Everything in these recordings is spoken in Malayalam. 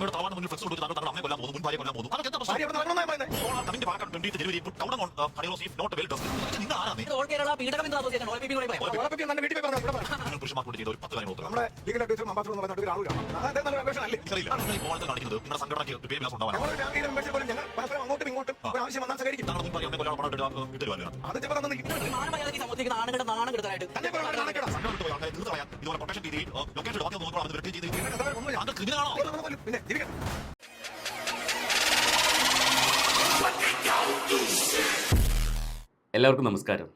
ഇവിടെ തറവാട് മുന്നിൽ ഫ്ലക്സ് കൊടുത്ത് താങ്കൾ താങ്കളുടെ അമ്മയെ കൊല്ലാൻ പോകുന്നു മുൻ ഭാര്യ കൊല്ലാൻ പോകുന്നു. അതൊക്കെ എന്താ ഭാര്യ പ്രശ്നം എവിടെ നടക്കണമെന്നാ പറയുന്നത്? ഇപ്പോൾ ആ committee Palakkad twenty January count on Honey Rose if not well dust നിങ്ങൾ ആരാണ്? ഓൾ കേരള പീഡകമെന്ന് അസോസിയേഷൻ ഓൾ പറയാം തന്നെ വീട്ടിൽ പോയി പറഞ്ഞോ, നിങ്ങൾ പുരുഷന്മാർക്ക് ചെയ്ത ഒരു പത്ത് കാര്യങ്ങൾ നമ്മുടെ ലീഗൽ അഡ്വൈസർ എന്ന് പറയുന്ന നല്ല അല്ലേ? ഈ കാണിക്കുന്നത് നിങ്ങളുടെ സംഘടനയ്ക്ക് ഒരു പേര് ഉണ്ടാവാനാണ്. ഞങ്ങളുടെ രാഷ്ട്രീയ മെമ്പർഷിപ്പ് പോലും ഞങ്ങൾ പരസ്പരം അങ്ങോട്ടും ഇങ്ങോട്ടും ഒരു ആവശ്യം വന്നാൽ സഹകരിക്കും. താങ്കൾ മുൻ ഭാര്യ അമ്മയെ കൊല്ലാൻ പണം ഇട്ടുവരുവാനാണ് അത് ചിലപ്പോൾ തന്നെ മാനമര്യാദയ്ക്ക് സമൂഹത്തിലേക്ക് ആണുങ്ങളുടെ നാണം കെടുത്താനായിട്ട്. തന്നെ. സംഘടന ഇതുപോലെ പ്രൊട്ടക്ഷൻ രീതിയിൽ ലൊക്കേഷൻ ബാക്കി നോക്കണം എന്ന് വെറുതെ ചെയ്ത് പിന്നെ താങ്കൾ ക്രിമിനലാണോ. എല്ലാവർക്കും നമസ്കാരം.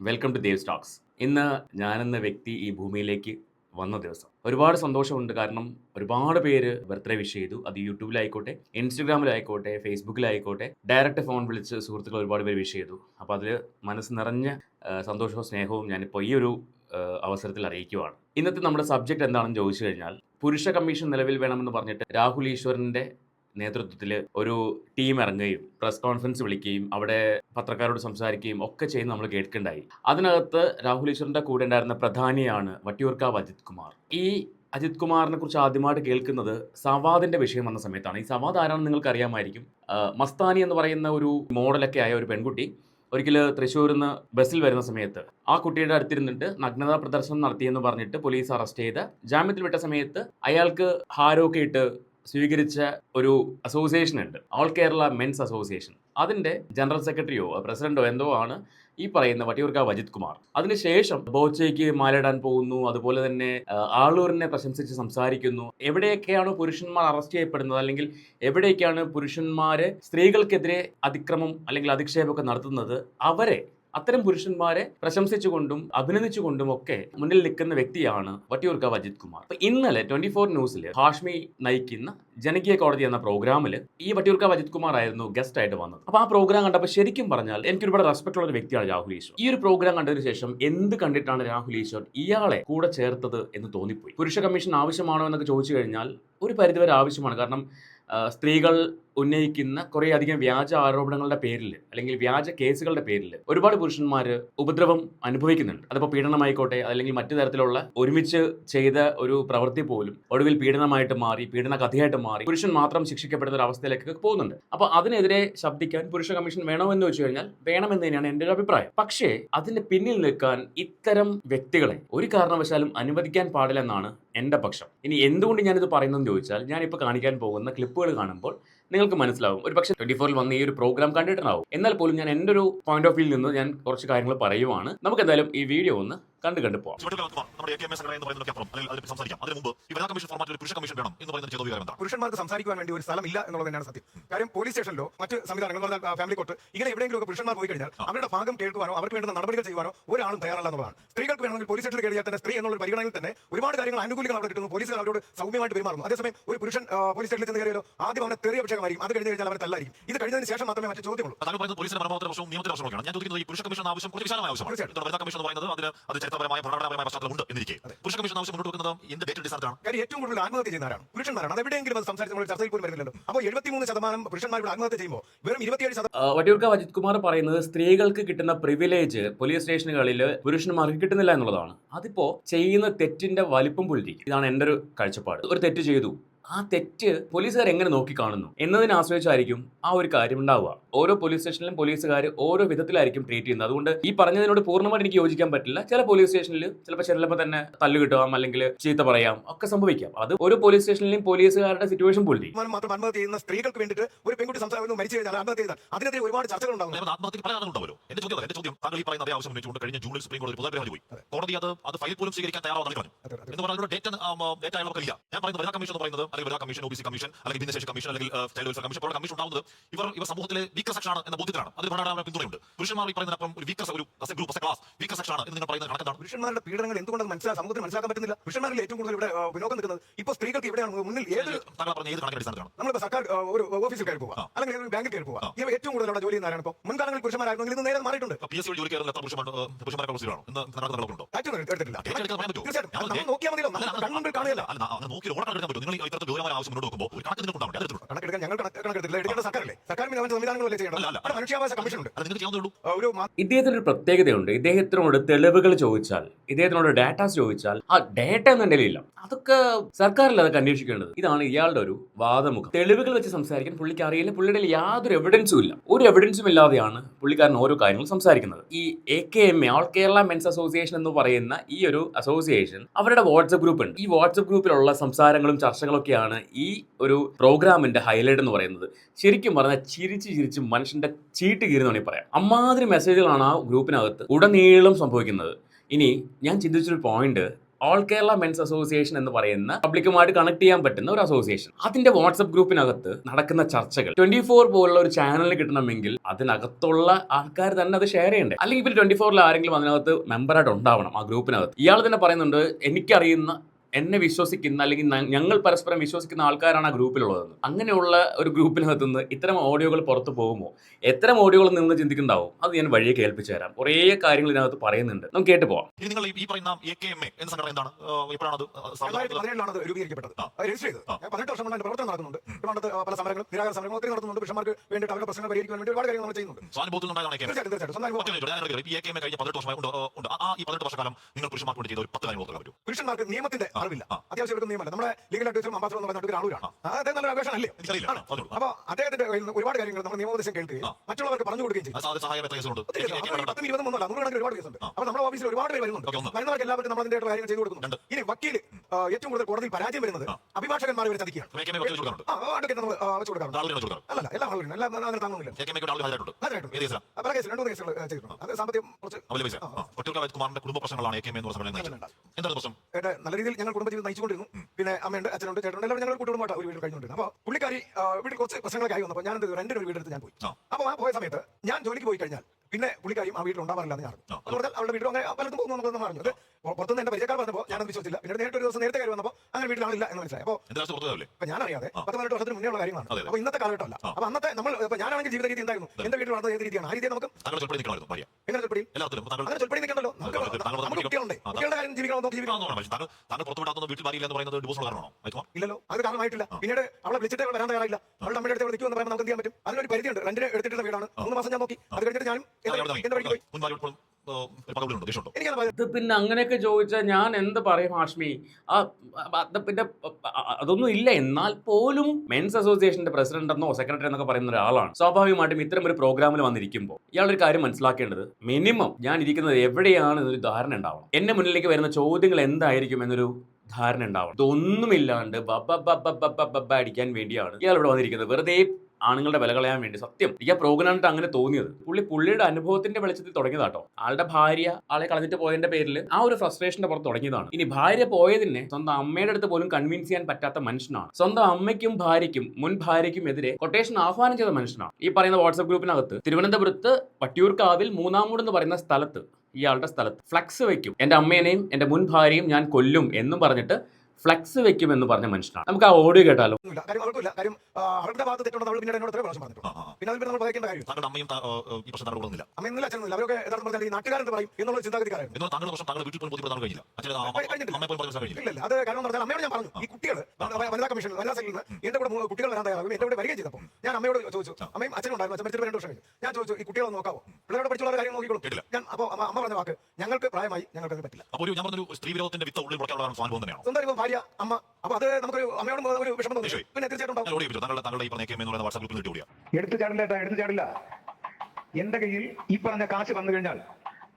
വെൽക്കം ടു ദേവ് സ്റ്റോക്സ് ഇന്ന് ഞാനെന്ന വ്യക്തി ഈ ഭൂമിയിലേക്ക് വന്ന ദിവസം. ഒരുപാട് സന്തോഷമുണ്ട്. കാരണം ഒരുപാട് പേര് ബർത്ത്ഡേ വിഷ് ചെയ്തു. അത് യൂട്യൂബിലായിക്കോട്ടെ ഇൻസ്റ്റഗ്രാമിലായിക്കോട്ടെ ഫേസ്ബുക്കിലായിക്കോട്ടെ ഡയറക്റ്റ് ഫോൺ വിളിച്ച് സുഹൃത്തുക്കൾ ഒരുപാട് പേര് വിഷ് ചെയ്തു. അപ്പോൾ അതിൽ മനസ്സ് നിറഞ്ഞ സന്തോഷവും സ്നേഹവും ഞാനിപ്പോൾ ഈ ഒരു അവസരത്തിൽ അറിയിക്കുവാണ്. ഇന്നത്തെ നമ്മുടെ സബ്ജക്റ്റ് എന്താണെന്ന് ചോദിച്ചു കഴിഞ്ഞാൽ പുരുഷ കമ്മീഷൻ നിലവിൽ വേണമെന്ന് പറഞ്ഞിട്ട് രാഹുൽ ഈശ്വറിന്റെ നേതൃത്വത്തിൽ ഒരു ടീം ഇറങ്ങുകയും പ്രസ് കോൺഫറൻസ് വിളിക്കുകയും അവിടെ പത്രക്കാരോട് സംസാരിക്കുകയും ഒക്കെ ചെയ്യുന്ന നമ്മൾ കേൾക്കണ്ടായി അതിനകത്ത് രാഹുൽ ഈശ്വറിന്റെ കൂടെ ഉണ്ടായിരുന്ന പ്രധാനിയാണ് വട്ടിയൂർക്കാവ് അജിത് കുമാർ. ഈ അജിത് കുമാറിനെ കുറിച്ച് ആദ്യമായിട്ട് കേൾക്കുന്നത് സവാദിന്റെ വിഷയം വന്ന സമയത്താണ്. ഈ സവാദ് ആരാണെന്ന് നിങ്ങൾക്ക് അറിയാമായിരിക്കും മസ്താനി എന്ന് പറയുന്ന ഒരു മോഡലൊക്കെ ആയ ഒരു പെൺകുട്ടി ഒരിക്കൽ തൃശ്ശൂരിൽ നിന്ന് ബസ്സിൽ വരുന്ന സമയത്ത് ആ കുട്ടിയുടെ അടുത്തിരുന്നിട്ട് നഗ്നതാ പ്രദർശനം നടത്തിയെന്ന് പറഞ്ഞിട്ട് പോലീസ് അറസ്റ്റ് ചെയ്ത് ജാമ്യത്തിൽ വിട്ട സമയത്ത് അയാൾക്ക് ഹാരമൊക്കെ ഇട്ട് സ്വീകരിച്ച ഒരു അസോസിയേഷൻ ഉണ്ട്. ഓൾ കേരള മെൻസ് അസോസിയേഷൻ അതിന്റെ ജനറൽ സെക്രട്ടറിയോ പ്രസിഡന്റോ എന്തോ ആണ് ഈ പറയുന്ന വട്ടിയൂർക്കാവ് അജിത് കുമാർ. അതിനുശേഷം ബോച്ചയ്ക്ക് മാലയിടാൻ പോകുന്നു അതുപോലെ തന്നെ ആളൂരിനെ പ്രശംസിച്ച് സംസാരിക്കുന്നു. എവിടെയൊക്കെയാണ് പുരുഷന്മാർ അറസ്റ്റ് ചെയ്യപ്പെടുന്നത് അല്ലെങ്കിൽ എവിടെയൊക്കെയാണ് പുരുഷന്മാര് സ്ത്രീകൾക്കെതിരെ അതിക്രമം അല്ലെങ്കിൽ അധിക്ഷേപമൊക്കെ നടത്തുന്നത് അവരെ അത്തരം പുരുഷന്മാരെ പ്രശംസിച്ചുകൊണ്ടും അഭിനന്ദിച്ചുകൊണ്ടും ഒക്കെ മുന്നിൽ നിൽക്കുന്ന വ്യക്തിയാണ് വട്ടിയൂർക്കാവ് അജിത് കുമാർ. അപ്പൊ ഇന്നലെ ട്വന്റി ഫോർ ന്യൂസിൽ ഹാഷ്മി നയിക്കുന്ന ജനകീയ കോടതി എന്ന പ്രോഗ്രാമിൽ ഈ വട്ടിയൂർക്കാവ് അജിത് കുമാർ ആയിരുന്നു ഗസ്റ്റ് ആയിട്ട് വന്നത്. അപ്പൊ ആ പ്രോഗ്രാം കണ്ടപ്പോൾ ശരിക്കും പറഞ്ഞാൽ എനിക്ക് ഒരുപാട് റെസ്പെക്ട് ഉള്ള ഒരു വ്യക്തിയാണ് രാഹുൽ ഈശ്വർ. ഈ ഒരു പ്രോഗ്രാം കണ്ടതിന് ശേഷം എന്ത് കണ്ടിട്ടാണ് രാഹുൽ ഈശ്വർ ഇയാളെ കൂടെ ചേർത്തത് എന്ന് തോന്നിപ്പോയി? പുരുഷ കമ്മീഷൻ ആവശ്യമാണോ എന്നൊക്കെ ചോദിച്ചു കഴിഞ്ഞാൽ ഒരു പരിധിവരെ ആവശ്യമാണ്. കാരണം സ്ത്രീകൾ ഉന്നയിക്കുന്ന കുറേ അധികം വ്യാജ ആരോപണങ്ങളുടെ പേരിൽ അല്ലെങ്കിൽ വ്യാജ കേസുകളുടെ പേരിൽ ഒരുപാട് പുരുഷന്മാർ ഉപദ്രവം അനുഭവിക്കുന്നുണ്ട്. അതിപ്പോൾ പീഡനമായിക്കോട്ടെ അല്ലെങ്കിൽ മറ്റു തരത്തിലുള്ള ഒരുമിച്ച് ചെയ്ത ഒരു പ്രവൃത്തി പോലും ഒടുവിൽ പീഡനമായിട്ട് മാറി പീഡന കഥയായിട്ട് മാറി പുരുഷൻ മാത്രം ശിക്ഷിക്കപ്പെടുന്ന ഒരു അവസ്ഥയിലേക്ക് പോകുന്നുണ്ട്. അപ്പോൾ അതിനെതിരെ ശബ്ദിക്കാൻ പുരുഷ കമ്മീഷൻ വേണമെന്ന് വെച്ച് കഴിഞ്ഞാൽ വേണമെന്ന് തന്നെയാണ് എന്റെ ഒരു അഭിപ്രായം. പക്ഷേ അതിന്റെ പിന്നിൽ നിൽക്കാൻ ഇത്തരം വ്യക്തികളെ ഒരു കാരണവശാലും അനുവദിക്കാൻ പാടില്ലെന്നാണ് എന്റെ പക്ഷം. ഇനി എന്തുകൊണ്ട് ഞാനിത് പറയുന്നതെന്ന് ചോദിച്ചാൽ ഞാനിപ്പോൾ കാണിക്കാൻ പോകുന്ന ക്ലിപ്പുകൾ കാണുമ്പോൾ നിങ്ങൾക്ക് മനസ്സിലാവും. ഒരു പക്ഷേ ട്വന്റി ഫോറിൽ വന്ന ഈ ഒരു പ്രോഗ്രാം കണ്ടിട്ടുണ്ടാവും. എന്നാൽ പോലും ഞാൻ എന്റെ ഒരു പോയിന്റ് ഓഫ് വ്യൂവിൽ നിന്ന് ഞാൻ കുറച്ച് കാര്യങ്ങൾ പറയുവാണ്. നമുക്ക് എന്തായാലും ഈ വീഡിയോ ഒന്ന് കണ്ടു കണ്ടു പോവാം. പുരുഷന്മാർക്ക് സംസാരിക്കാൻ വേണ്ടി ഒരു സ്ഥലമില്ല എന്നുള്ളത് തന്നെയാണ് സത്യം. കാര്യം പോലീസ് സ്റ്റേഷനിലോ മറ്റ് സംവിധാനങ്ങൾ ഫാമിലി കോർട്ട് ഇങ്ങനെ എവിടെയെങ്കിലും ഒക്കെ പുരുഷന്മാർ പോയി കഴിഞ്ഞാൽ അവരുടെ ഭാഗം കേൾക്കുവാനോ അവർക്ക് വേണ്ടുന്ന നടപടികൾ ചെയ്യുവാനോ ഒരാളും തയ്യാറല്ല എന്നുള്ളതാണ് സ്ത്രീകൾക്ക് വേണമെങ്കിൽ പോലീസ് സ്റ്റേഷനിൽ കയറിയാൽ തന്നെ സ്ത്രീ എന്നുള്ള ഒരു പരിഗണനയിൽ തന്നെ ഒരുപാട് കാര്യങ്ങൾ ആനുകൂല്യങ്ങൾ അവിടെ കിട്ടുന്നു. പോലീസുകാർ അവരോട് സൗമ്യമായിട്ട് പെരുമാറുന്നു. അതേസമയം ഒരു പുരുഷൻ പോലീസ് സ്റ്റേഷനിൽ ചെന്ന് കയറിയാലോ ആദ്യം അവനെ തെറിയ അഭിഷേകമായിരിക്കും അത് കഴിഞ്ഞ് കഴിഞ്ഞാൽ അവരെ തല്ലായിരിക്കും. ഇത് കഴിഞ്ഞതിന് ശേഷം മാത്രമേ മറ്റു ചോദ്യമുള്ളൂ. പോലീസിന്റെ പരമാവധി പ്രശ്നവും നിയമത്തിന്റെ ഞാൻ ചോദിക്കുന്നത് ഈ പുരുഷ കമ്മീഷൻ ആവശ്യം കുറച്ച് വിശാലമായ ആവശ്യമാണ്. കമ്മീഷൻ എന്ന് പറയുന്നത് അതിന് അത് ചരിത്രപരമായ ഭരണഘടനാപരമായ പശ്ചാത്തലമുണ്ട് എന്നിരിക്കെ. പുരുഷ കമ്മീഷൻ ആവശ്യം മുന്നോട്ട് വെക്കുന്നത് എന്ത് ഡേറ്റ് ഡിസാർട്ടാണ് കാര്യം ഏറ്റവും കൂടുതൽ ആത്മഹത്യ ചെയ്യുന്നവരാണ് പുരുഷന്മാരാണ്. അത് എവിടെയെങ്കിലും അത് സംസാരിച്ച് നമ്മൾ ചർച്ചയിൽ പോലും വരുന്നില്ലല്ലോ. അപ്പോൾ എഴുപത്തിമൂന്ന് ശതമാനം പുരുഷന്മാരുടെ ആത്മഹത്യ ചെയ്യുമ്പോൾ വെറും ഇരുപത്തിയേഴ് ശതമാനം വട്ടിയൂർക്കാവ് അജിത് കുമാർ പറയുന്നത് സ്ത്രീകൾക്ക് കിട്ടുന്ന പ്രിവിലേജ് പോലീസ് സ്റ്റേഷനുകളിൽ പുരുഷന്മാർക്ക് കിട്ടുന്നില്ല എന്നുള്ളതാണ്. അതിപ്പോ ചെയ്യുന്ന തെറ്റിന്റെ വലിപ്പം പുലരി. ഇതാണ് എന്റെ ഒരു കാഴ്ചപ്പാട്. ഒരു തെറ്റ് ചെയ്തു. ആ തെറ്റ് പോലീസുകാർ എങ്ങനെ നോക്കിക്കാണുന്നു എന്നതിനെ ആശ്രയിച്ചായിരിക്കും ആ ഒരു കാര്യം ഉണ്ടാവുക. ഓരോ പോലീസ് സ്റ്റേഷനിലും പോലീസുകാർ ഓരോ വിധത്തിലായിരിക്കും ട്രീറ്റ് ചെയ്യുന്നത്. അതുകൊണ്ട് ഈ പറഞ്ഞതിനോട് പൂർണമായിട്ട് എനിക്ക് യോജിക്കാൻ പറ്റില്ല. ചില പോലീസ് സ്റ്റേഷനിൽ ചിലപ്പോൾ ചെല്ലുമ്പോൾ തന്നെ തല്ല് കിട്ടാം അല്ലെങ്കിൽ ചീത്ത പറയാം ഒക്കെ സംഭവിക്കാം. അത് ഓരോ പോലീസ് സ്റ്റേഷനിലെയും പോലീസുകാരുടെ സിറ്റുവേഷൻ പോലെ മാത്രം ആത്മഹത്യ ചെയ്യുന്ന സ്ത്രീകൾക്ക് വേണ്ടിയിട്ട് ഒരു പെൺകുട്ടി സംസാരിക്കുന്നു മരിച്ചു കഴിഞ്ഞാൽ ആത്മഹത്യ ചെയ്താൽ അതിനെതിരെ ഒരുപാട് ചർച്ചകൾ ഉണ്ടാകുന്നു നിയമ ആത്മഹത്യക്ക് പല കാരണങ്ങൾ ഉണ്ടാവുമല്ലോ. എന്റെ ചോദ്യം അല്ല. എന്റെ ചോദ്യം. താങ്കൾ ഈ പറയുന്ന അതേ ആവശ്യം ഉന്നയിച്ചുകൊണ്ട് കഴിഞ്ഞ ജൂണിൽ സുപ്രീം കോടതി പൊതുവെ പോയി കോടതി അത് അത് ഫയൽ പോലും സ്വീകരിക്കാൻ തയ്യാറാവുന്ന പറഞ്ഞു. എന്ന് പറഞ്ഞാൽ ഡേറ്റ് ഡേറ്റ് അയാൾക്കില്ല ഞാൻ പറയുന്നത് വനിതാ കമ്മീഷൻ എന്ന് പറയുന്നത് അല്ലെങ്കിൽ വനിതാ commission O B C commission അല്ലെങ്കിൽ ഭിന്നശേഷി കമ്മീഷൻ അല്ലെങ്കിൽ ചൈൽഡ് വെൽഫെയർ കമ്മീഷൻ കമ്മീഷൻ ഉണ്ടാവുന്നത് ഇവർ ഇവർ സമൂഹത്തിലെ വീക്കർ സെക്ഷൻ ആണ് എന്ന ബോധ്യത്തിലാണ്. അതിൽ ഭരണഘടന പിന്തുണയുണ്ട്. പുരുഷന്മാർ ഈ പറയുന്ന അപ്പം ഒരു വീക്കർ ഒരു ഗ്രൂപ്പ് ക്ലാസ് വീക്കർ സെക്ഷൻ ആണ് എന്ന് നിങ്ങൾ പറയുന്നത് കണക്കെന്താണ്? പുരുഷന്മാരുടെ പീഡനങ്ങൾ എന്തുകൊണ്ട് മനസ്സിലാ സമൂഹത്തിൽ മനസ്സിലാക്കാൻ പറ്റുന്നില്ല. പുരുഷന്മാരിൽ ഏറ്റവും കൂടുതൽ ഇവിടെ വിനോദം നിൽക്കുന്നത് ഇപ്പോൾ സ്ത്രീകൾക്ക് ഇവിടെയാണ്. മുന്നിൽ ഏത് താങ്കൾ പറഞ്ഞ ഏത് അടിസ്ഥാനത്തിലാണ്? നമ്മളിപ്പോൾ സർക്കാർ ഒരു ഓഫീസിൽ കയറി പോവുക അല്ലെങ്കിൽ ഒരു ബാങ്കിൽ കയറി പോവുക ഇവ ഏറ്റവും കൂടുതൽ അവിടെ ജോലി ചെയ്യുന്നവരാണ് ഇപ്പോൾ മുൻകാലങ്ങളിൽ പുരുഷന്മാരായിരുന്നെങ്കിൽ ഇന്ന് നേരെ മാറിയിട്ടുണ്ട്. പി എസ് സി ജോലി കയറുന്ന എത്ര പുരുഷന്മാർ പുരുഷന്മാരെ പ്രൊസീഡാണോ എന്ന് നടക്കുന്നുണ്ടോ എടുത്തിട്ടില്ല? തീർച്ചയായിട്ടും. നോക്കിയാൽ മതിയല്ലോ. നമ്മൾ കാണുകയല്ല. അല്ല, നോക്കി ഓടാൻ പറ്റും നിങ്ങൾ ഇത്തരത്തിൽ ഗൗരവമായ ആവശ്യം മുന്നോട്ട് വെക്കുമ്പോൾ ഒരു കണക്ക് നിങ്ങൾക്ക് ഉണ്ടാവണ്ടേ അതെടുത്തുള്ളൂ കണക്കെടുക്കാൻ ഞങ്ങൾ കണക്കെടുത്തില്ല എടുക്കേണ്ട സർക്കാരല്ലേ? സംവിധാനങ്ങളല്ലേ അല്ല. മനുഷ്യാവകാശ കമ്മീഷൻ ഉണ്ട് അത് നിങ്ങൾക്ക് ചെയ്യാവുന്നേ ഒരു ഇദ്ദേഹത്തിന് ഒരു പ്രത്യേകതയുണ്ട്. ഇദ്ദേഹത്തിനോട് തെളിവുകൾ ചോദിച്ചാൽ ഇദ്ദേഹത്തിനോട് ഡാറ്റാസ് ചോദിച്ചാൽ ആ ഡാറ്റ ഒന്നും എന്റെ കയ്യിലില്ല അതൊക്കെ സർക്കാരിൽ അതൊക്കെ അന്വേഷിക്കേണ്ടത്. ഇതാണ് ഇയാളുടെ ഒരു വാദമുഖം. തെളിവുകൾ വെച്ച് സംസാരിക്കാൻ പുള്ളിക്ക് അറിയില്ല. പുള്ളിയുടെ യാതൊരു എവിഡൻസും ഇല്ല. ഒരു എവിഡൻസും ഇല്ലാതെയാണ് പുള്ളിക്കാരൻ ഓരോ കാര്യങ്ങളും സംസാരിക്കുന്നത്. ഈ A K M A all Kerala men's association എന്ന് പറയുന്ന ഈ ഒരു അസോസിയേഷൻ അവരുടെ വാട്സപ്പ് ഗ്രൂപ്പ് ഉണ്ട്. ഈ വാട്സപ്പ് ഗ്രൂപ്പിലുള്ള സംസാരങ്ങളും ചർച്ചകളൊക്കെയാണ് ഈ ഒരു പ്രോഗ്രാമിന്റെ ഹൈലൈറ്റ് എന്ന് പറയുന്നത്. ശരിക്കും പറഞ്ഞാൽ ചിരിച്ച് ചിരിച്ച് മനുഷ്യന്റെ ചീട്ട് കീറുന്ന വേണമെങ്കിൽ പറയാം. അമ്മാതിരി മെസ്സേജുകളാണ് ആ ഗ്രൂപ്പിനകത്ത് ഉടനീളം സംഭവിക്കുന്നത്. ഇനി ഞാൻ ചിന്തിച്ചൊരു point all Kerala men's association എന്ന് പറയുന്ന പബ്ലിക്കുമായിട്ട് കണക്ട് ചെയ്യാൻ പറ്റുന്ന ഒരു അസോസിയേഷൻ അതിന്റെ വാട്സപ്പ് ഗ്രൂപ്പിനകത്ത് നടക്കുന്ന ചർച്ചകൾ. ട്വന്റി ഫോർ പോലുള്ള ഒരു ചാനലിൽ കിട്ടണമെങ്കിൽ അതിനകത്തുള്ള ആൾക്കാർ തന്നെ അത് ഷെയർ ചെയ്യണ്ടേ? അല്ലെങ്കിൽ ഇപ്പോൾ ട്വന്റി ഫോറിൽ ആരെങ്കിലും അതിനകത്ത് മെമ്പറായിട്ട് ഉണ്ടാവണം ആ ഗ്രൂപ്പിനകത്ത്. ഇയാൾ തന്നെ പറയുന്നുണ്ട് എനിക്കറിയുന്ന എന്നെ വിശ്വസിക്കുന്ന അല്ലെങ്കിൽ ഞങ്ങൾ പരസ്പരം വിശ്വസിക്കുന്ന ആൾക്കാരാണ് ആ ഗ്രൂപ്പിലുള്ളതെന്ന്. അങ്ങനെയുള്ള ഒരു ഗ്രൂപ്പിനകത്ത് നിന്ന് ഇത്തരം ഓഡിയോകൾ പുറത്തു പോകുമോ എത്തരം ഓഡിയോകൾ നിന്ന് ചിന്തിക്കുന്നുണ്ടാവും? അത് ഞാൻ വഴിയെ കേൾപ്പിച്ചു തരാം. കുറേ കാര്യങ്ങൾ ഇതിനകത്ത് പറയുന്നുണ്ട്. നമുക്ക് കേട്ട് പോവാം. ഇനി നിങ്ങൾ ഈ- പറയുന്ന എ കെ എം എ എന്ന സംഘടന എന്താണ്? എപ്പോഴാണ്? പതിനേഴിലാണ് രൂപീകരിക്കപ്പെട്ടത്. രജിസ്റ്റർ ചെയ്തത്. ഞാൻ പതിനെട്ട് വർഷം കൊണ്ട് പ്രവർത്തനം നടക്കുന്നുണ്ട്. ട്രിവാൻഡ്രത്ത് പല സമരങ്ങളും നിരാകരണ സമരങ്ങളും ഒത്തിരി നടത്തുന്നുണ്ട്. പുരുഷന്മാർക്ക് വേണ്ടിയിട്ട് അവരുടെ പ്രശ്നങ്ങൾ പരിഹരിക്കാൻ വേണ്ടി ഒരുപാട് കാര്യങ്ങൾ നമ്മൾ ചെയ്യുന്നുണ്ട്. സ്വാനുഭവത്തിൽ നിന്നുണ്ടായതാണ് കെ തീർച്ചയായിട്ടും തീർച്ചയായിട്ടും. സ്വന്തം അനുഭവം. ഒറ്റ മിനിറ്റ്, ഞാൻ ഇടയ്ക്ക് എ കെ എം എ കഴിഞ്ഞ പതിനെട്ട് വർഷമായി ഉണ്ട് ആ, ഉണ്ട് ഈ പതിനെട്ട് വർഷക്കാലം നിങ്ങൾ പുരുഷന്മാർക്ക് വേണ്ടി ചെയ്ത ഒരു പത്ത് കാര്യം ഓർക്കാൻ പറ്റും പുരുഷന്മാർക്ക് നിയമത്തിന്റെ. അറിവില്ല. അത്യാവശ്യം എടുക്കുന്ന നിയമമല്ല. നമ്മുടെ ലീഗൽ അഡ്വൈസർ അംബാസഡർ എന്ന് പറയുന്ന ആളൂരാണ് അദ്ദേഹം നല്ലൊരു അപേക്ഷ അല്ലേ? എനിക്കറിയില്ല. അപ്പൊ അദ്ദേഹത്തിന്റെ ഒരുപാട് കാര്യങ്ങൾ നമ്മൾ നിയമോപദേശം കേൾക്കുകയും മറ്റുള്ളവർക്ക് പറഞ്ഞു കൊടുക്കുകയും ചെയ്യും അപ്പോൾ പത്തും ഇരുപതും നൂറുകണക്കിന് ഒരുപാട് കേസുണ്ട്. ആ. അപ്പൊ നമ്മുടെ ഓഫീസിൽ ഒരുപാട് പേര് വരുന്നുണ്ട്. വരുന്നവർക്ക് എല്ലാവർക്കും നമ്മൾ അതിന്റെ കാര്യങ്ങൾ ചെയ്തു കൊടുക്കുന്നുണ്ട്. ഇനി വക്കീൽ ഏറ്റവും കൂടുതൽ കോടതിയിൽ പരാജയം വരുന്നത്. അഭിഭാഷകന്മാർ വരെ ചതിക്കുകയാണ്. നമ്മൾ വെച്ചു കൊടുക്കാറുണ്ട്. അല്ലല്ല എല്ലാ ആളുകളും എല്ലാം അങ്ങനെ താങ്ങുന്നില്ല. പല കേസിൽ രണ്ടു കേസുകൾ ഏ, ചെയ്തിട്ടുണ്ട്. അത് സാമ്പത്തികം കുറച്ച് കുമാറിന്റെ കുടുംബ പ്രശ്നങ്ങളാണ് എന്താണ് പ്രശ്നം? നല്ല രീതിയിൽ ഞങ്ങൾ കുടുംബജീവിതം നയിച്ചുകൊണ്ടിരുന്നു. പിന്നെ അമ്മയുണ്ട് അച്ഛനുണ്ട് ചേട്ടനുണ്ട് എല്ലാവരും ഞങ്ങൾ കുടുംബമായിട്ട് ഒരു വീട്ടിൽ കഴിഞ്ഞുകൊണ്ടിരുന്നു അപ്പോൾ പുള്ളിക്കാരി വീട്ടിൽ കുറച്ച് പ്രശ്നങ്ങളൊക്കെ ആയി വന്നപ്പോൾ ഞാൻ എന്ത്? രണ്ടിന് ഒരു വീടെടുത്ത് ഞാൻ പോയി. അപ്പൊ അപ്പോൾ ആ പോയ സമയത്ത് ഞാൻ ജോലിക്ക് പോയി കഴിഞ്ഞാൽ പിന്നെ പുള്ളിക്കാരിയും ആ വീട്ടിൽ ഉണ്ടാവാറില്ല എന്ന് ഞാൻ അറിഞ്ഞു. എന്ന് പറഞ്ഞാൽ അവളുടെ വീട്ടിൽ അങ്ങനെ പലതും പോകുന്നു നമുക്കൊന്നും പറഞ്ഞു അത് പുറ- പുറത്തുനിന്ന് എന്റെ പരിചയക്കാർ പറഞ്ഞപ്പോൾ ഞാനത് വിശ്വസിച്ചില്ല. പിന്നെ നേരിട്ട് ഒരു ദിവസം നേരത്തെ കാര്യം വന്നപ്പോൾ അങ്ങനെ വീട്ടിലാണില്ല എന്ന് മനസ്സിലായി. അപ്പോൾ ഇപ്പൊ ഞാൻ അറിയാതെ പത്ത് പതിനെട്ട് വർഷത്തിന് മുന്നേ ഉള്ള കാര്യങ്ങളാണ്. അപ്പോൾ ഇന്നത്തെ കാലഘട്ടമല്ല. അപ്പൊ അപ്പോൾ അന്നത്തെ നമ്മൾ ഇപ്പൊ ഞാനാണെങ്കിൽ ജീവിത രീതി എന്തായിരുന്നു? എന്റെ വീട്ടിൽ വളർന്ന ഏത് രീതിയാണ്? ആ രീതിയെ നമുക്ക് എങ്ങനെ ചൊൽപ്പടി എല്ലാത്തിലും. താങ്കൾ അങ്ങനെ ചൊൽപ്പടി നിൽക്കണ്ടല്ലോ നമുക്ക് കുട്ടികളുണ്ട്. കുട്ടികളുടെ കാര്യം ജീവിക്കണം ജീവിക്കണം പറഞ്ഞു. പുറത്തു വീട്ടിൽ ഭാര്യയില്ല എന്ന് പറയുന്നത് ഡിവോഴ്സ് കാരണമാണോ? ഇല്ലല്ലോ. അത് കാരണമായിട്ടില്ല. പിന്നീട് അവളെ വിളിച്ചിട്ട് വരാൻ തയ്യാറില്ല അവളുടെ അമ്മയുടെ അടുത്ത് വിളിക്കുമെന്ന് പറയുമ്പോൾ നമുക്ക് എന്ത് ചെയ്യാൻ പറ്റും? അതിനൊരു പരിധിയുണ്ട് രണ്ടിന് എടുത്തിട്ടുള്ള വീടാണ്. മൂന്ന് മാസം ഞാൻ നോക്കി. അത് കഴിഞ്ഞിട്ട് ഞാനും ഇത് പിന്നെ അങ്ങനെയൊക്കെ ചോദിച്ചാൽ ഞാൻ എന്ത് പറയും ഹാഷ്മി? ആ പിന്നെ അതൊന്നും ഇല്ല. എന്നാൽ പോലും മെൻസ് അസോസിയേഷന്റെ പ്രസിഡന്റ് എന്നോ സെക്രട്ടറി എന്നൊക്കെ പറയുന്ന ഒരാളാണ്. സ്വാഭാവികമായിട്ടും ഇത്തരം ഒരു പ്രോഗ്രാമിൽ വന്നിരിക്കുമ്പോൾ ഇയാളൊരു കാര്യം മനസ്സിലാക്കേണ്ടത് മിനിമം ഞാൻ ഇരിക്കുന്നത് എവിടെയാണ് എന്നൊരു ധാരണ ഉണ്ടാവണം. എന്റെ മുന്നിലേക്ക് വരുന്ന ചോദ്യങ്ങൾ എന്തായിരിക്കും എന്നൊരു ധാരണ ഉണ്ടാവണം. ഇതൊന്നുമില്ലാണ്ട് ബബ ബബ ബബ ബബ അടിക്കാൻ വേണ്ടിയാണ് ഇയാൾ ഇവിടെ വന്നിരിക്കുന്നത്. വെറുതെ ആണുങ്ങളുടെ വില കളയാൻ വേണ്ടി. സത്യം. എനിക്ക് ആ പ്രോഗ്രാമിട്ട് അങ്ങനെ തോന്നിയത്. പുള്ളി പുള്ളിയുടെ അനുഭവത്തിന്റെ വെളിച്ചത്തിൽ തുടങ്ങിയതാട്ടോ. ആളുടെ ഭാര്യ ആളെ കളഞ്ഞിട്ട് പോയതിന്റെ പേരിൽ ആ ഒരു ഫ്രസ്ട്രേഷന്റെ പുറത്ത് തുടങ്ങിയതാണ്. ഇനി ഭാര്യ പോയതിന് സ്വന്തം അമ്മയുടെ അടുത്ത് പോലും കൺവിൻസ് ചെയ്യാൻ പറ്റാത്ത മനുഷ്യനാണ്. സ്വന്തം അമ്മയ്ക്കും ഭാര്യയ്ക്കും മുൻ ഭാര്യയ്ക്കും എതിരെ കൊട്ടേഷൻ ആഹ്വാനം ചെയ്ത മനുഷ്യനാണ്. ഈ പറയുന്ന വാട്സ്ആപ്പ് ഗ്രൂപ്പിനകത്ത് തിരുവനന്തപുരത്ത് വട്ടിയൂർക്കാവിൽ മൂന്നാമൂട് എന്ന് പറയുന്ന സ്ഥലത്ത് ഇയാളുടെ സ്ഥലത്ത് ഫ്ലക്സ് വെക്കും. എന്റെ അമ്മേനെയും എന്റെ മുൻ ഭാര്യയും ഞാൻ കൊല്ലും എന്നും പറഞ്ഞിട്ട് ഫ്ലക്സ് വെക്കുമെന്ന് പറഞ്ഞ മനുഷ്യനാണ്. നമുക്ക് ആ ഓഡിയോ കേട്ടാലോ? അവരുടെ ഭാഗത്ത് തെറ്റുണ്ടെന്ന് അവൾ പിന്നീട് എന്നോട് എത്ര പ്രാവശ്യം പറഞ്ഞിട്ടുണ്ട്. ആ, ആ. പിന്നെ അതിൽ നമ്മൾ പറയേണ്ട കാര്യം. താങ്കളുടെ അമ്മയും ഈ പ്രശ്നം താങ്കൾ കൊടുക്കുന്നില്ല അമ്മ ഇന്നലെ അച്ഛനില്ല അവരൊക്കെ യഥാർത്ഥം പറഞ്ഞാൽ ഈ നാട്ടുകാരെന്ത് പറയും എന്നുള്ള ചിന്താഗതിക്കാരായിരുന്നു. എന്നാൽ താങ്കളുടെ പ്രശ്നം വീട്ടിൽ പോലും കഴിഞ്ഞില്ല. ഇല്ല അത് കാരണം പറഞ്ഞാൽ അമ്മയോട് ഞാൻ പറഞ്ഞു ഈ കുട്ടികൾ വനിതാ കമ്മീഷൻ വനിതാ സെല്ലിൽ നിന്ന് എന്റെ കൂടെ കുട്ടികൾ വരാൻ തയ്യാറാകും. എന്റെ കൂടെ വരികയും ചെയ്തപ്പോൾ ഞാൻ അമ്മയോട് ചോദിച്ചു അമ്മയും അച്ഛനും ഉണ്ടായിരുന്നു അച്ഛൻ മരിച്ചിട്ട് രണ്ട് വർഷം കഴിഞ്ഞു. ഞാൻ ചോദിച്ചു ഈ കുട്ടികളെ നോക്കാവോ? പിള്ളേരുടെ പഠിച്ചുള്ള കാര്യം നോക്കിക്കോളും. ഞാൻ അപ്പോൾ അമ്മ പറഞ്ഞ വാക്ക് ഞങ്ങൾക്ക് പ്രായമായി ഞങ്ങൾക്ക് അത് പറ്റില്ല. അപ്പോൾ ഒരു ഞാൻ പറഞ്ഞു സ്ത്രീ വിരോധത്തിന്റെ വിത്ത് ഉള്ളിൽ സ്വന്തം ഭാര്യ അമ്മ അപ്പൊ അത് നമുക്കൊരു അമ്മയോട് ഒരു വിഷമം തോന്നി പിന്നെ തീർച്ചയായിട്ടും എടുത്തു ചാടില്ല എടുത്തു ചാടില്ല. എന്റെ കയ്യിൽ ഈ പറഞ്ഞ കാശ് വന്നു കഴിഞ്ഞാൽ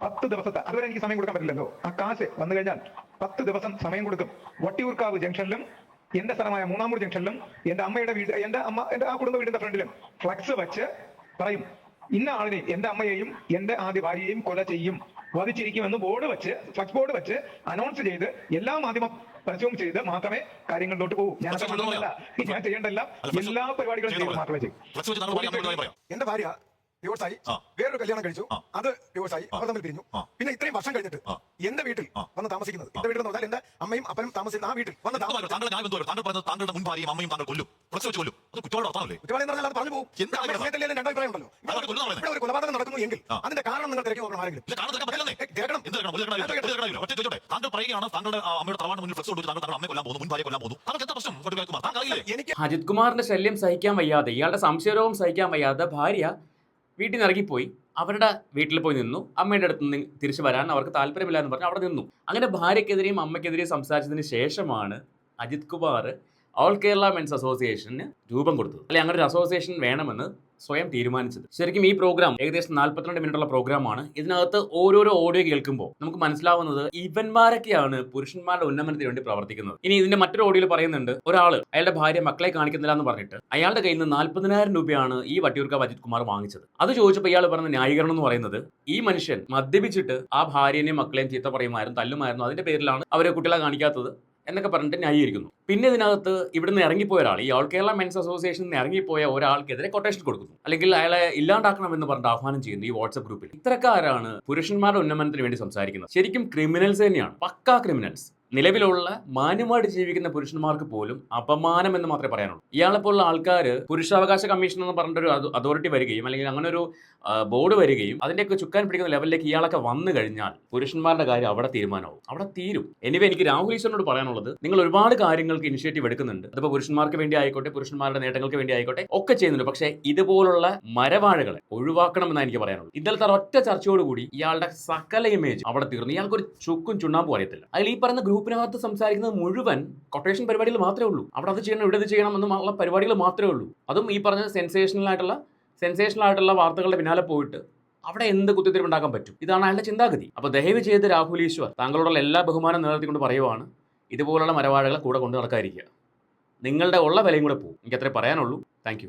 പത്ത് ദിവസത്തെ അതുവരെ എനിക്ക് സമയം കൊടുക്കാൻ പറ്റില്ലല്ലോ. ആ കാശ് വന്നു കഴിഞ്ഞാൽ പത്ത് ദിവസം സമയം കൊടുക്കും. വട്ടിയൂർക്കാവ് ജംഗ്ഷനിലും എന്റെ സ്ഥലമായ മൂന്നാമൂർ ജംഗ്ഷനിലും എന്റെ അമ്മയുടെ വീട് എന്റെ അമ്മ എന്റെ ആ കുടുംബ വീടിന്റെ ഫ്രണ്ടിലും ഫ്ലക്സ് വെച്ച് പറയും ഇന്ന ആളിനെയും എന്റെ അമ്മയെയും എന്റെ ആദ്യ ഭാര്യയെയും കൊല ചെയ്യും. വധിച്ചിരിക്കുമെന്ന് ബോർഡ് വെച്ച് ഫ്ലക്സ് ബോർഡ് വെച്ച് അനൗൺസ് ചെയ്ത് എല്ലാ മാധ്യമ പരസ്യവും ചെയ്ത് മാത്രമേ കാര്യങ്ങളിലോട്ട് പോകൂ. ഞാൻ ഞാൻ ചെയ്യേണ്ട എല്ലാ പരിപാടികളും ചെയ്ത് മാത്രമേ ചെയ്യൂ. എന്റെ ഭാര്യ ഡിവോഴ്സ് ആയി. വേറൊരു കല്യാണം കഴിച്ചു. അത് ഡിവോഴ്സ് ആയി. അവർ തമ്മിൽ പിരിഞ്ഞു. പിന്നെ ഇത്രയും വർഷം കഴിഞ്ഞിട്ട്. എന്റെ വീട്ടിൽ. വന്ന് താമസിക്കുന്നത്. എന്റെ വീട്ടിൽ എന്ന് പറഞ്ഞാൽ എന്റെ അമ്മയും അപ്പനും താമസിക്കുന്ന ആ വീട്ടിൽ വന്ന് താങ്കൾ പറയുന്നത് താങ്കളുടെ മുൻ ഭാര്യയും അമ്മയും താങ്കൾ കൊല്ലും. ഫ്ലക്സ് കൊല്ലും. അത് കുറ്റവാളി നടത്താനല്ലേ കുറ്റവാളി എന്ന് പറഞ്ഞാൽ അത് പറഞ്ഞു പോകും. എന്താണ് നമ്മുടെ സമയത്തല്ലേ രണ്ട് അഭിപ്രായം ഉണ്ടല്ലോ. ഇവിടെ ഒരു കൊലപാതകം നടക്കുന്നു എങ്കിൽ അതിന്റെ കാരണം നിങ്ങൾ തിരക്കി നോക്കണം ആരെങ്കിലും. താങ്കൾ പറയുകയാണ് താങ്കളുടെ അമ്മയുടെ തറവാട് മുന്നിൽ ഫ്ലക്സ് കൊണ്ട് താങ്കൾ താങ്കളുടെ അമ്മയെ കൊല്ലാൻ പോകുന്നു മുൻ ഭാര്യയെ കൊല്ലാൻ പോകുന്നു. താങ്കൾക്ക് എന്താ പ്രശ്നം? എനിക്ക് അജിത് കുമാറിന്റെ ശല്യം സഹിക്കാൻ വയ്യാതെ ഇയാളുടെ സംശയരോഗം സഹിക്കാൻ വയ്യാതെ ഭാര്യ വീട്ടിൽ നിന്ന് ഇറങ്ങിപ്പോയി. അവരുടെ വീട്ടിൽ പോയി നിന്നു. അമ്മയുടെ അടുത്ത് നിന്ന് തിരിച്ചു വരാൻ അവർക്ക് താല്പര്യമില്ല എന്ന് പറഞ്ഞ് അവിടെ നിന്നു. അങ്ങനെ ഭാര്യയ്ക്കെതിരെയും അമ്മയ്ക്കെതിരെയും സംസാരിച്ചതിന് ശേഷമാണ് അജിത് കുമാർ ഓൾ കേരള മെൻസ് അസോസിയേഷന് രൂപം കൊടുത്തത്. അല്ലെ അങ്ങനെ ഒരു അസോസിയേഷൻ വേണമെന്ന് സ്വയം തീരുമാനിച്ചത്. ശരിക്കും ഈ പ്രോഗ്രാം ഏകദേശം നാൽപ്പത്തിരണ്ട് മിനിറ്റുള്ള പ്രോഗ്രാമാണ് ഇതിനകത്ത് ഓരോരോ ഓഡിയോ കേൾക്കുമ്പോൾ നമുക്ക് മനസ്സിലാവുന്നത് ഇവന്മാരൊക്കെയാണ് പുരുഷന്മാരുടെ ഉന്നമനത്തിന് വേണ്ടി പ്രവർത്തിക്കുന്നത്. ഇനി ഇതിന്റെ മറ്റൊരു ഓഡിയോയിൽ പറയുന്നുണ്ട് ഒരാൾ അയാളുടെ ഭാര്യ മക്കളെ കാണിക്കുന്നില്ല എന്ന് പറഞ്ഞിട്ട് അയാളുടെ കയ്യിൽ നിന്ന് നാൽപ്പതിനായിരം രൂപയാണ് ഈ വട്ടിയൂർക്ക അജിത് കുമാർ വാങ്ങിച്ചത്. അത് ചോദിച്ചപ്പോൾ ഇയാൾ പറഞ്ഞ ന്യായീകരണം എന്ന് പറയുന്നത് ഈ മനുഷ്യൻ മദ്യപിച്ചിട്ട് ആ ഭാര്യനെയും മക്കളെയും ചീത്ത പറയുമായിരുന്നു തല്ലുമായിരുന്നു. അതിന്റെ പേരിലാണ് അവരെ കുട്ടികളെ കാണിക്കാത്തത്. എന്നൊക്കെ പറഞ്ഞിട്ട് ന്യായീകരിക്കുന്നു. പിന്നെ ഇതിനകത്ത് ഇവിടുന്ന് ഇറങ്ങിപ്പോയ ഒരാൾ ഈ ഓൾ കേരള മെൻസ് അസോസിയേഷനിൽ നിന്ന് ഇറങ്ങിപ്പോയ ഒരാൾക്കെതിരെ കൊട്ടേഷൻ കൊടുക്കുന്നു. അല്ലെങ്കിൽ അയാളെ ഇല്ലാണ്ടാക്കണമെന്ന് പറഞ്ഞിട്ട് ആഹ്വാനം ചെയ്യുന്നു ഈ വാട്സ്ആപ്പ് ഗ്രൂപ്പിൽ ഇത്തരക്കാരാണ് പുരുഷന്മാരുടെ ഉന്നമനത്തിന് വേണ്ടി സംസാരിക്കുന്നത്. ശരിക്കും ക്രിമിനൽസ് തന്നെയാണ്. പക്കാ ക്രിമിനൽസ് നിലവിലുള്ള മാന്യമായിട്ട് ജീവിക്കുന്ന പുരുഷന്മാർക്ക് പോലും അപമാനം എന്ന് മാത്രമേ പറയാനുള്ളൂ. ഇയാളെപ്പോലുള്ള ആൾക്കാർ പുരുഷാവകാശ കമ്മീഷൻ എന്ന് പറഞ്ഞിട്ടൊരു അതോറിറ്റി വരികയും അല്ലെങ്കിൽ അങ്ങനെ ഒരു ബോർഡ് വരികയും അതിന്റെയൊക്കെ ചുക്കാൻ പിടിക്കുന്ന ലെവലിലേക്ക് ഇയാളൊക്കെ വന്നു കഴിഞ്ഞാൽ പുരുഷന്മാരുടെ കാര്യം അവിടെ തീരുമാനമാവും. അവിടെ തീരും. എനിവേ എനിക്ക് രാഹുൽ ഈശ്വരനോട് പറയാനുള്ളത് നിങ്ങൾ ഒരുപാട് കാര്യങ്ങൾക്ക് ഇനിഷ്യേറ്റീവ് എടുക്കുന്നുണ്ട്. അതിപ്പോൾ പുരുഷന്മാർക്ക് വേണ്ടി ആയിക്കോട്ടെ പുരുഷന്മാരുടെ നേട്ടങ്ങൾക്ക് വേണ്ടി ആയിക്കോട്ടെ ഒക്കെ ചെയ്യുന്നുണ്ട്. പക്ഷേ ഇതുപോലുള്ള മരവാഴകളെ ഒഴിവാക്കണമെന്നാണ് എനിക്ക് പറയാനുള്ളത്. ഇന്നലത്തെ ഒറ്റ ചർച്ചയോടുകൂടി ഇയാളുടെ സകല ഇമേജ് അവിടെ തീർന്നു. ഇയാൾക്ക് ഒരു ചുക്കും ചുണ്ണാമ്പും അറിയത്തില്ല. അതിൽ ഈ പറയുന്ന ഗ്രൂപ്പിനകത്ത് സംസാരിക്കുന്നത് മുഴുവൻ കൊട്ടേഷൻ പരിപാടികൾ മാത്രമേ ഉള്ളൂ. അവിടെ അത് ചെയ്യണം ഇവിടെ ഇത് ചെയ്യണം എന്നുള്ള പരിപാടികൾ മാത്രമേ ഉള്ളൂ. അതും ഈ പറഞ്ഞ സെൻസേഷണൽ ആയിട്ടുള്ള സെൻസേഷണൽ ആയിട്ടുള്ള വാർത്തകളുടെ പിന്നാലെ പോയിട്ട് അവിടെ എന്ത് കുത്തിത്തിരിവുണ്ടാക്കാൻ പറ്റും? ഇതാണ് അയാളുടെ ചിന്താഗതി. അപ്പോൾ ദയവ് ചെയ്ത് രാഹുൽ ഈശ്വർ താങ്കളോടുള്ള എല്ലാ ബഹുമാനം നിലനിർത്തിക്കൊണ്ട് പറയുവാണ് ഇതുപോലുള്ള മരവാഴകളെ കൂടെ കൊണ്ട് നടക്കാതിരിക്കുക നിങ്ങളുടെ ഉള്ള വിലയും കൂടെ പോകും എനിക്ക് അത്രേ പറയാനുള്ളൂ താങ്ക്